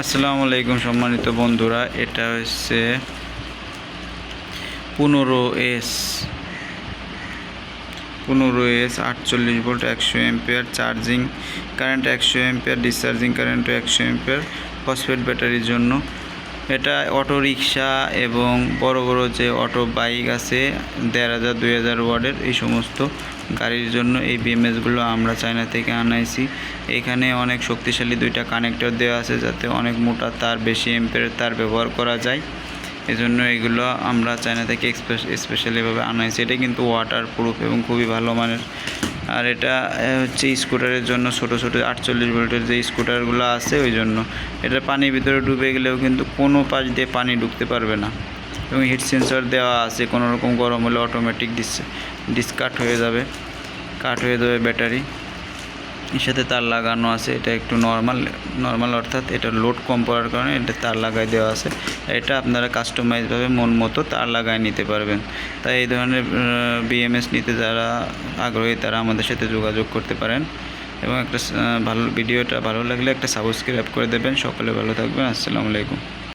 আসসালামু আলাইকুম সম্মানিত বন্ধুরা, এটা হচ্ছে পনেরো এস পনেরো এস, আটচল্লিশ ভোল্ট, একশো এম্পিয়ার চার্জিং কারেন্ট একশো এম্পিয়ার ডিসচার্জিং কারেন্ট একশো এম্পিয়ার ফসফেট ব্যাটারির জন্য। এটা অটো রিক্সা এবং বড় বড় যে অটো বাইক আছে, দেড় হাজার, দুই হাজার ওয়ার্ডের এই সমস্ত গাড়ির জন্য এই বিএমএসগুলো আমরা চায়না থেকে আনাইছি। এখানে অনেক শক্তিশালী দুইটা কানেক্টর দেওয়া আছে যাতে অনেক মোটা তার, বেশি এম্পের তার ব্যবহার করা যায়। এজন্য এগুলো আমরা চায়না থেকে স্পেশালিভাবে আনাইছি। এটা কিন্তু ওয়াটার প্রুফ এবং খুবই ভালো মানের আর এটা হচ্ছে স্কুটারের জন্য ছোটো ছোটো আটচল্লিশ ভোল্টের যে স্কুটারগুলো আছে ওই জন্য। এটা পানির ভিতরে ডুবে গেলেও কিন্তু কোনো পাশ দিয়ে পানি ঢুকতে পারবে না। এবং হিট সেন্সর দেওয়া আছে, কোনো রকম গরম হলে অটোমেটিক ডিস ডিসকাট হয়ে যাবে, কাট হয়ে যাবে ব্যাটারি এর সাথে তার লাগানো আছে, এটা একটু নর্মাল নর্মাল অর্থাৎ এটা লোড কম পড়ার কারণে এটা তার লাগাই দেওয়া আছে। এটা আপনারা কাস্টমাইজভাবে মন মতো তার লাগাই নিতে পারবেন। তাই এই ধরনের বিএমএস নিতে যারা আগ্রহী, তারা আমাদের সাথে যোগাযোগ করতে পারেন। এবং একটা ভালো, ভিডিওটা ভালো লাগলে একটা সাবস্ক্রাইব করে দেবেন। সকলে ভালো থাকবেন। আসসালামু আলাইকুম।